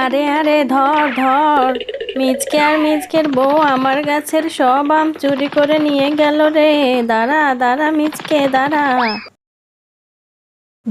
আরে আরে, ধর ধর। মিচকে আর মিচকের বউ আমার গাছের সব আম চুরি করে নিয়ে গেল রে। দাঁড়া দাঁড়া মিচকে, দাঁড়া।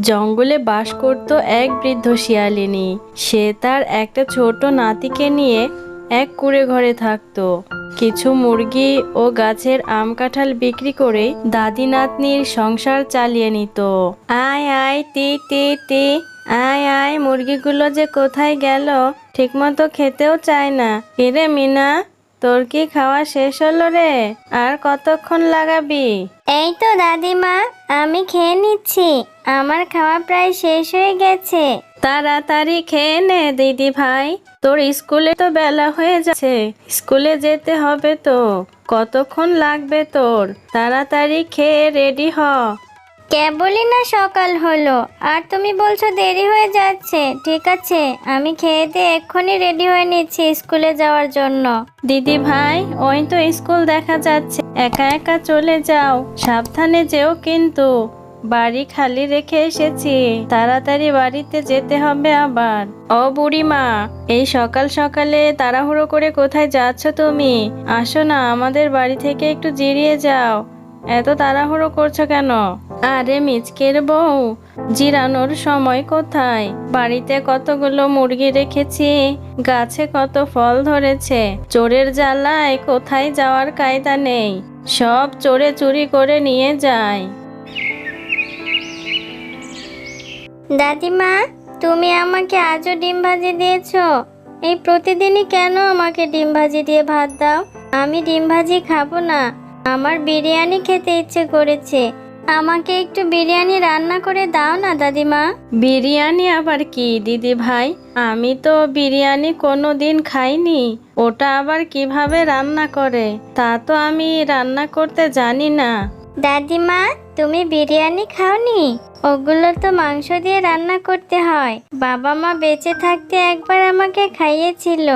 জঙ্গলে বাস করত এক বৃদ্ধ শিয়ালিনী। সে তার একটা ছোট নাতিকে নিয়ে এক কুড়ে ঘরে থাকতো। কিছু মুরগি ও গাছের আম কাঁঠাল বিক্রি করে দাদি নাতনির সংসার চালিয়ে নিত। আয় আয়, তি তি তি। আয় আয়, মুরগিগুলো যে কোথায় গেল ঠিকমতো খেতেও চায় না। কিরে মিনা, তোর কি খাওয়া শেষ হলো রে? আর কতক্ষণ লাগাবি? এই তো দাদিমা, আমি খেয়ে নিচ্ছি। আমার খাওয়া প্রায় শেষ হয়ে গেছে। তাড়াতাড়ি খেয়ে নে দিদি ভাই। তোর স্কুলে তো বেলা হয়ে যাচ্ছে। স্কুলে যেতে হবে তো। কতক্ষণ লাগবে তোর? তাড়াতাড়ি খেয়ে রেডি হ। কেবলই না সকাল হলো। আর তুমি বলছো দেরি হয়ে যাচ্ছে। ঠিক আছে আমি খেয়ে দিয়ে এক্ষুনি রেডি হয়ে নিচ্ছি স্কুলে যাওয়ার জন্য। দিদি ভাই ওই তো স্কুল দেখা যাচ্ছে। একা একা চলে যাও। সাবধানে যেও কিন্তু। বাড়ি খালি রেখে এসেছি। তাড়াতাড়ি বাড়িতে যেতে হবে আবার। ও বুড়িমা, এই সকাল সকালে তাড়াহুড়ো করে কোথায় যাচ্ছ তুমি? আসো না, আমাদের বাড়ি থেকে একটু জিরিয়ে যাও। এত তাড়াহুড়ো করছ কেন? আরে মিচকের বউ, জিরানোর সময় কোথায়? বাড়িতে কতগুলো মুরগি রেখেছি, গাছে কত ফল ধরেছে, চোরের জ্বালায় কোথায় যাওয়ার কায়দা নেই। সব চোরে চুরি করে নিয়ে যায়। দাদিমা তুমি আমাকে আজও ডিম ভাজি দিয়েছ। এই প্রতিদিনই কেন আমাকে ডিম ভাজি দিয়ে ভাত দাও? আমি ডিম ভাজি খাব না। আমার বিরিয়ানি খেতে ইচ্ছে করেছে। আমাকে একটু বিরিয়ানি রান্না করে দাও না দাদিমা। বিরিয়ানি আবার কি দিদি ভাই? আমি তো বিরিয়ানি কোনো দিন খাইনি। ওটা আবার কীভাবে রান্না করে? তা তো আমি রান্না করতে জানি না। দাদিমা তুমি বিরিয়ানি খাওনি? ওগুলো তো মাংস দিয়ে রান্না করতে হয়। বাবা মা বেঁচে থাকতে একবার আমাকে খাইয়েছিল।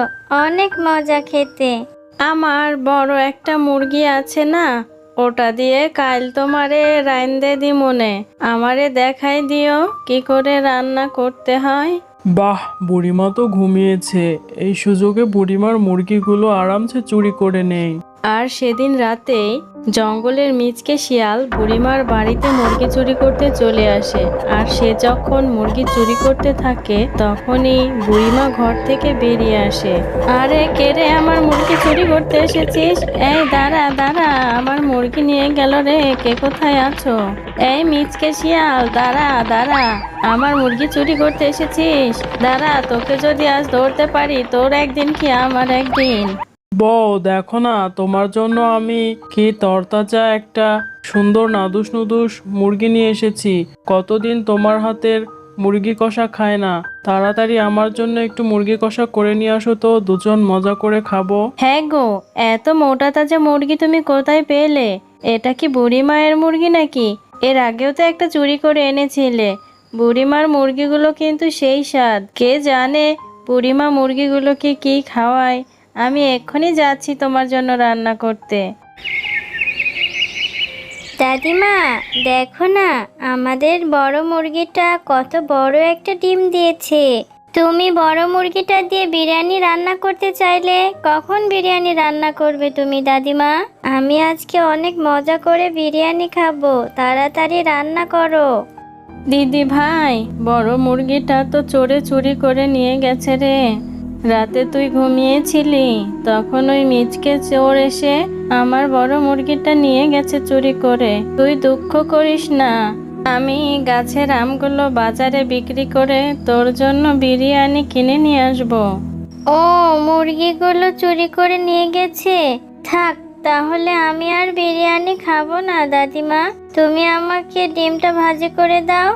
অনেক মজা খেতে। আমার বড় একটা মুরগি আছে না? ওটা দিয়ে কাল তোমারে রাইন্দে দি মনে আমারে দেখাই দিও কি করে রান্না করতে হয়। বাহ বুড়িমা তো ঘুমিয়েছে। এই সুযোগে বুড়িমার মুরগিগুলো আরামসে চুরি করে নেই। আর সেদিন রাতে জঙ্গলের মিচকে শিয়াল বুড়িমার বাড়িতে মুরগি চুরি করতে চলে আসে। আর সে যখন মুরগি চুরি করতে থাকে, তখনই বুড়িমা ঘর থেকে বেরিয়ে আসে। আরে, কে রে আমার মুরগি চুরি করতে এসেছিস? এই, দাঁড়া দাঁড়া, আমার মুরগি নিয়ে গেল রে, কে কোথায় আছো? এই, মিচকে শিয়াল, দাঁড়া দাঁড়া, আমার মুরগি চুরি করতে এসেছিস? দাঁড়া, তোকে যদি আজ ধরতে পারি, তোর একদিন কি আমার একদিন? বউ, দেখো না, তোমার জন্য আমি কি তরতাজা একটা সুন্দর নাদুস নুদুস মুরগি নিয়ে এসেছি। কতদিন তোমার হাতের মুরগি কষা খায় না? তাড়াতাড়ি আমার জন্য একটু মুরগি কষা করে নিয়ে আসো তো, দুজন মজা করে খাব। হ্যাঁ গো, এত মোটা তাজা মুরগি তুমি কোথায় পেলে? এটা কি বুড়ি মায়ের মুরগি নাকি? এর আগেও তো একটা চুরি করে এনেছিলে। বুড়িমার মুরগিগুলো কিন্তু সেই স্বাদ। কে জানে বুড়িমা মুরগিগুলোকে কি খাওয়ায়? আমি এক্ষুনি যাচ্ছি তোমার জন্য রান্না করতে। দাদিমা দেখো না আমাদের বড় মুরগিটা কত বড় একটা ডিম দিয়েছে। তুমি বড় মুরগিটা দিয়ে বিরিয়ানি রান্না করতে চাইলে কখন বিরিয়ানি রান্না করবে তুমি দাদিমা? আমি আজকে অনেক মজা করে বিরিয়ানি খাব তাড়াতাড়ি রান্না করো। দিদি ভাই বড় মুরগিটা তো চোরে চুরি করে নিয়ে গেছে রে। রাতে তুই ঘুমিয়েছিলি, তখন ওই মিচকে চোর এসে আমার বড় মুরগিটা নিয়ে গেছে চুরি করে। তুই দুঃখ করিস না, আমি গাছের আমগুলো বাজারে বিক্রি করে তোর জন্য বিরিয়ানি কিনে নিয়ে আসব। ও, মুরগিগুলো চুরি করে নিয়ে গেছে? থাক, তাহলে আমি আর বিরিয়ানি খাব না, দাদিমা। তুমি আমাকে ডিমটা ভাজি করে দাও।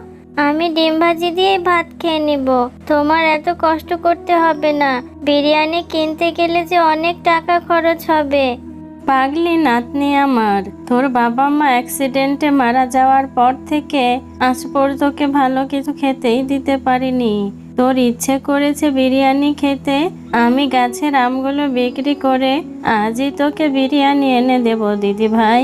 আমি ডিম ভাজি দিয়ে ভাত খেয়ে নিব। তোমার এত কষ্ট করতে হবে না। বিরিয়ানি কিনতে গেলে যে অনেক টাকা খরচ হবে। পাগলি নাতনি আমার, তোর বাবা মা অ্যাক্সিডেন্টে মারা যাওয়ার পর থেকে আজ তোকে ভালো কিছু খেতেই দিতে পারিনি। তোর ইচ্ছে করেছে বিরিয়ানি খেতে, আমি গাছের আমগুলো বিক্রি করে আজই তোকে বিরিয়ানি এনে দেব দিদি ভাই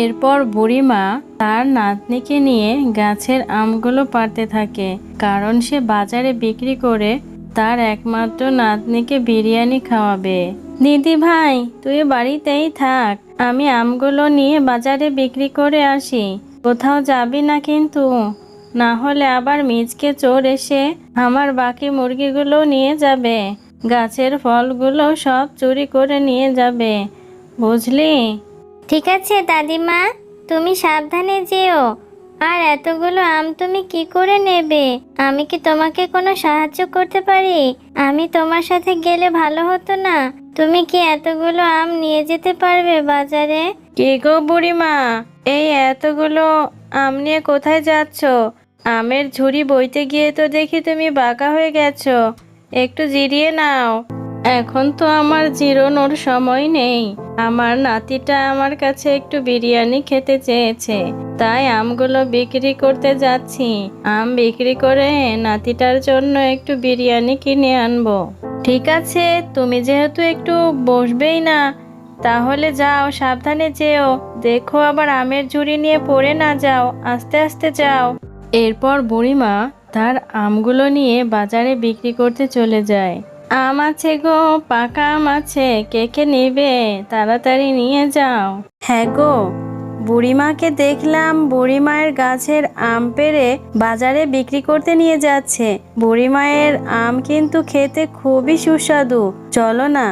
এরপর বুড়িমা তার নাতনিকে নিয়ে গাছের আমগুলো পাড়তে থাকে, কারণ সে বাজারে বিক্রি করে তার একমাত্র নাতনিকে বিরিয়ানি খাওয়াবে। দিদি ভাই, তুই বাড়িতেই থাক, আমি আমগুলো নিয়ে বাজারে বিক্রি করে আসি। কোথাও যাবি না কিন্তু, না হলে আবার মিচকে চোর এসে আমার বাকি মুরগিগুলো নিয়ে যাবে। গাছের ফলগুলো সব চুরি করে নিয়ে যাবে, বুঝলি? ঠিক আছে দাদিমা। তুমি সাবধানে যেও। আর এতগুলো আম তুমি কি করে নেবে? আমি কি তোমাকে কোনো সাহায্য করতে পারি? আমি তোমার সাথে গেলে ভালো হতো না। তুমি কি এতগুলো আম নিয়ে যেতে পারবে বাজারে? কে গো বুড়িমা? এই এতগুলো আম নিয়ে কোথায় যাচ্ছ? আমের ঝুড়ি বইতে গিয়ে তো দেখি তুমি বাঁকা হয়ে গেছো। একটু জিরিয়ে নাও। এখন তো আমার জিরোনোর সময় নেই। আমার নাতিটা আমার কাছে একটু বিরিয়ানি খেতে চেয়েছে, তাই আমগুলো বিক্রি করতে যাচ্ছি। আম বিক্রি করে নাতিটার জন্য একটু বিরিয়ানি কিনে আনব। ঠিক আছে, তুমি যেহেতু একটু বসবেই না, তাহলে যাও, সাবধানে যেও। দেখো আবার আমের ঝুড়ি নিয়ে পড়ে না যাও, আস্তে আস্তে যাও। এরপর বুড়িমা তার আমগুলো নিয়ে বাজারে বিক্রি করতে চলে যায়। আম আছে গো, পাকা আম আছে, কে কে নেবে? তাড়াতাড়ি নিয়ে যাও। হ্যাঁ গো, বুড়িমাকে দেখলাম বুড়িমায়ের গাছের আম পেড়ে বাজারে বিক্রি করতে নিয়ে যাচ্ছে। বুড়িমায়ের আম কিন্তু খেতে খুবই সুস্বাদু। চলো না,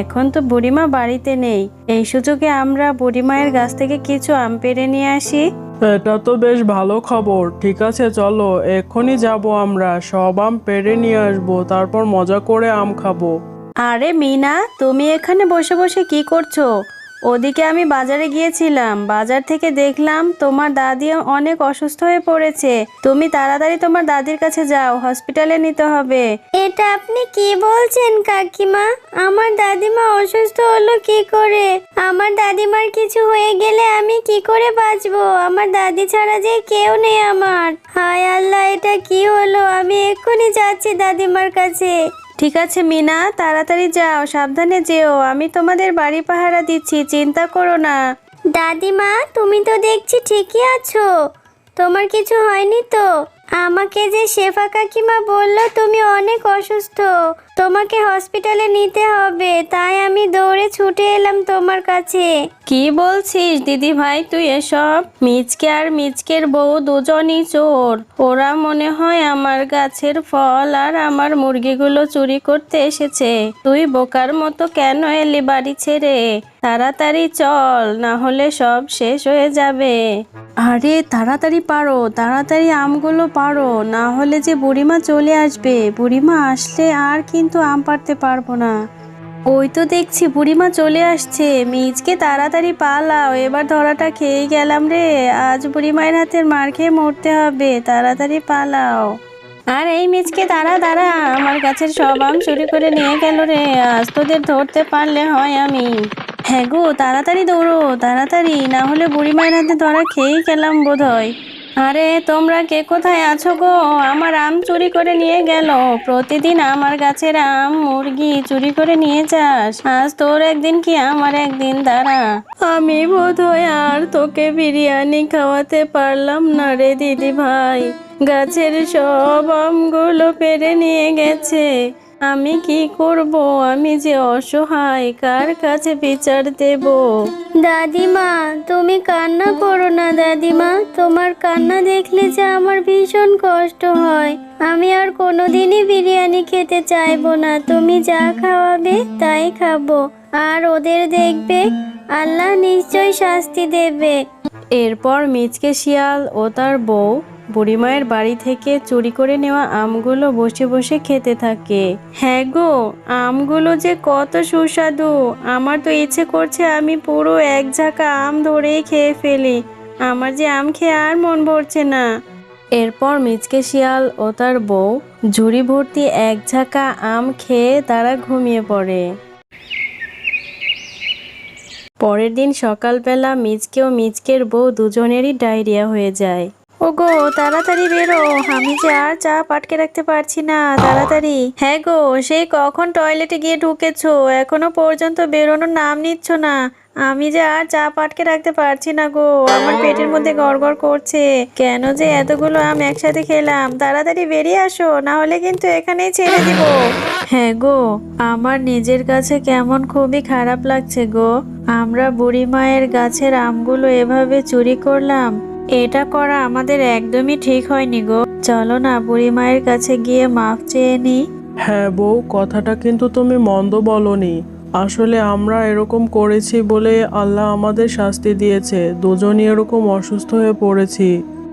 এখন তো বুড়িমা বাড়িতে নেই। এই সুযোগে আমরা বুড়িমায়ের গাছ থেকে কিছু আম পেড়ে নিয়ে আসি। এটা তো বেশ ভালো খবর। ঠিক আছে, চলো, এক্ষুনি যাব আমরা। সব আম পেরে নিয়ে আসব, তারপর মজা করে আম খাব। আরে মিনা, তুমি এখানে বসে বসে কি করছ? ওদিকে আমি বাজারে গিয়েছিলাম। বাজার থেকে দেখলাম তোমার দাদি অনেক অসুস্থ হয়ে পড়েছে। তুমি তাড়াতাড়ি তোমার দাদির কাছে যাও হসপিটালে নিতে হবে। এটা আপনি কি বলছেন কাকিমা? আমার দাদিমা অসুস্থ হলো কি করে? আমার দাদিমার কিছু হয়ে গেলে আমি কি করে বাঁচবো? আমার দাদি ছাড়া যে কেউ নেই আমার। হায় আল্লাহ, এটা কি হলো? আমি এক্ষুনি যাচ্ছি দাদিমার কাছে। ঠিক আছে, মিনা, তাড়াতাড়ি যাও, সাবধানে যেও। আমি তোমাদের বাড়ি পাহারা দিচ্ছি, চিন্তা করো না। দাদিমা, তুমি তো দেখছি ঠিকই আছো। তোমার কিছু হয়নি তো? আমাকে যে শেফা কাকিমা বলল, তুমি অনেক অসুস্থ। তোমাকে হসপিটালে নিতে হবে তাই আমি দৌড়ে ছুটে এলাম তোমার কাছে। কি বলছিস দিদি ভাই তুই এসব? মিচকে আর মিচকের বউ দুজনই চোর। ওরা মনে হয় আমার গাছের ফল আর আমার মুরগিগুলো চুরি করতে এসেছে। তুই বোকার মতো কেন এলি বাড়ি ছেড়ে? তাড়াতাড়ি চল না হলে সব শেষ হয়ে যাবে। আরে তাড়াতাড়ি পারো তাড়াতাড়ি আমগুলো পারো না হলে যে বুড়িমা চলে আসবে। বুড়িমা আসলে আর কিন্তু আম পারতে পারব না। ওই তো দেখছি বুড়িমা চলে আসছে। মিজকে তাড়াতাড়ি পালাও, এবার ধরাটা খেয়ে গেলাম রে। আজ বুড়িমায়ের হাতের মার খেয়ে মরতে হবে, তাড়াতাড়ি পালাও। আর এই মিজকে তারা দাঁড়া, আমার গাছের সব আম চুরি করে নিয়ে গেল রে। আজ তোদের ধরতে পারলে হয় আমি। হ্যাঁ গো, তাড়াতাড়ি দৌড়ো, তাড়াতাড়ি। না হলে বুড়িমায়ের হাতে ধরা খেয়েই গেলাম বোধ হয় আরে, তোমরা কে কোথায় আছো গো? আমার আম চুরি করে নিয়ে গেল। প্রতিদিন আমার গাছের আম, মুরগি চুরি করে নিয়ে যাস। আজ তোর একদিন কি আমার একদিন? দাঁড়া। আমি বোধ হয় আর তোকে বিরিয়ানি খাওয়াতে পারলাম না রে দিদি ভাই গাছের সব আমগুলো পেরে নিয়ে গেছে। আমি কি করব? আমি যে অসহায় কার কাছে বিচার দেবো? দাদিমা তুমি কান্না করো না দাদিমা। তোমার কান্না দেখলে যে আমার ভীষণ কষ্ট হয়। আমি আর কোনোদিনই বিরিয়ানি খেতে চাইব না। তুমি যা খাওয়াবে তাই খাব। আর ওদের দেখবে আল্লাহ নিশ্চয় শাস্তি দেবে। এরপর মিচকে শিয়াল ও তার বউ বুড়িমায়ের বাড়ি থেকে চুরি করে নেওয়া আমগুলো বসে বসে খেতে থাকে। হ্যাঁ গো, আমগুলো যে কত সুস্বাদু। আমার তো ইচ্ছে করছে আমি পুরো এক ঝাঁকা আম ধরেই খেয়ে ফেলি। আমার যে আম খেয়ে আর মন ভরছে না। এরপর মিচকে শিয়াল ও তার বউ ঝুড়ি ভর্তি এক ঝাঁকা আম খেয়ে তারা ঘুমিয়ে পড়ে। পরের দিন সকালবেলা মিচকে ও মিচকের বউ দুজনেরই ডায়রিয়া হয়ে যায়। ওগো, তাড়াতাড়ি বেরো। আমি যে আর চা পাটকে রাখতে পারছি না, তাড়াতাড়ি। হ্যাঁ গো, সেই কখন টয়লেটে গিয়ে ঢুকেছো? এখনও পর্যন্ত বেরোনোর নাম নিচ্ছ না। আমি যে আর চা পাটকে রাখতে পারছি না গো, আমার পেটের মধ্যে গড়গড় করছে। কেন যে এতগুলো আম একসাথে খেলাম? তাড়াতাড়ি বেরিয়ে আসো, না হলে কিন্তু এখানেই ছেড়ে দিব। হ্যাঁ গো, আমার নিজের কাছে কেমন খুবই খারাপ লাগছে গো। আমরা বুড়ি মায়ের গাছের আমগুলো এভাবে চুরি করলাম। এটা করা আমাদের একদমই ঠিক হয়নি গো। চলো না বুড়ি মায়ের কাছে গিয়ে মাফ চেয়ে নিই। হ্যাঁ বউ কথাটা কিন্তু তুমি মন্দ বলনি। আসলে আমরা এরকম করেছি বলে আল্লাহ আমাদের শাস্তি দিয়েছে। দুজনই এরকম অসুস্থ হয়ে পড়েছি।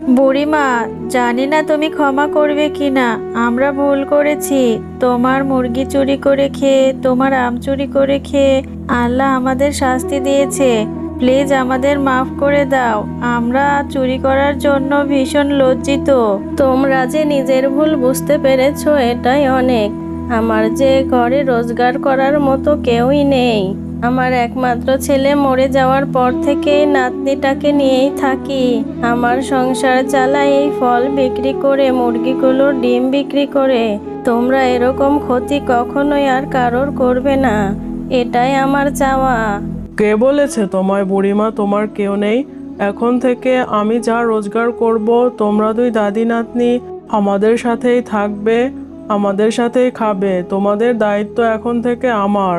বুড়িমা জানি না তুমি ক্ষমা করবে কি না আমরা ভুল করেছি। তোমার মুরগি চুরি করে খেয়ে তোমার আম চুরি করে খেয়ে আল্লাহ আমাদের শাস্তি দিয়েছে। প্লিজ আমাদের মাফ করে দাও। আমরা চুরি করার জন্য ভীষণ লজ্জিত। তোমরা যে নিজের ভুল বুঝতে পেরেছ, এটাই অনেক। আমার যে ঘরে রোজগার করার মতো কেউই নেই। আমার একমাত্র ছেলে মরে যাওয়ার পর থেকে নাতনিটাকে নিয়েই থাকি। আমার সংসার চালাই এই ফল বিক্রি করে মুরগিগুলোর ডিম বিক্রি করে। তোমরা এরকম ক্ষতি কখনোই আর কারোর করবে না। এটাই আমার চাওয়া। কে বলেছে তোমায় বুড়িমা, তোমার কেউ নেই? এখন থেকে আমি যা রোজগার করব, তোমরা দুই দাদি নাতনি আমাদের সাথেই থাকবে, আমাদের সাথেই খাবে, তোমাদের দায়িত্ব এখন থেকে আমার।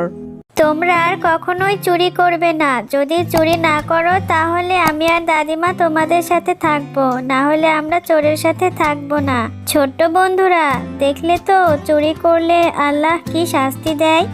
তোমরা আর কখনোই চুরি করবে না। যদি চুরি না করো, তাহলে আমি আর দাদিমা তোমাদের সাথে থাকব। না হলে আমরা চোরের সাথে থাকব না। ছোট্ট বন্ধুরা, দেখলে তো চুরি করলে আল্লাহ কি শাস্তি দেয়?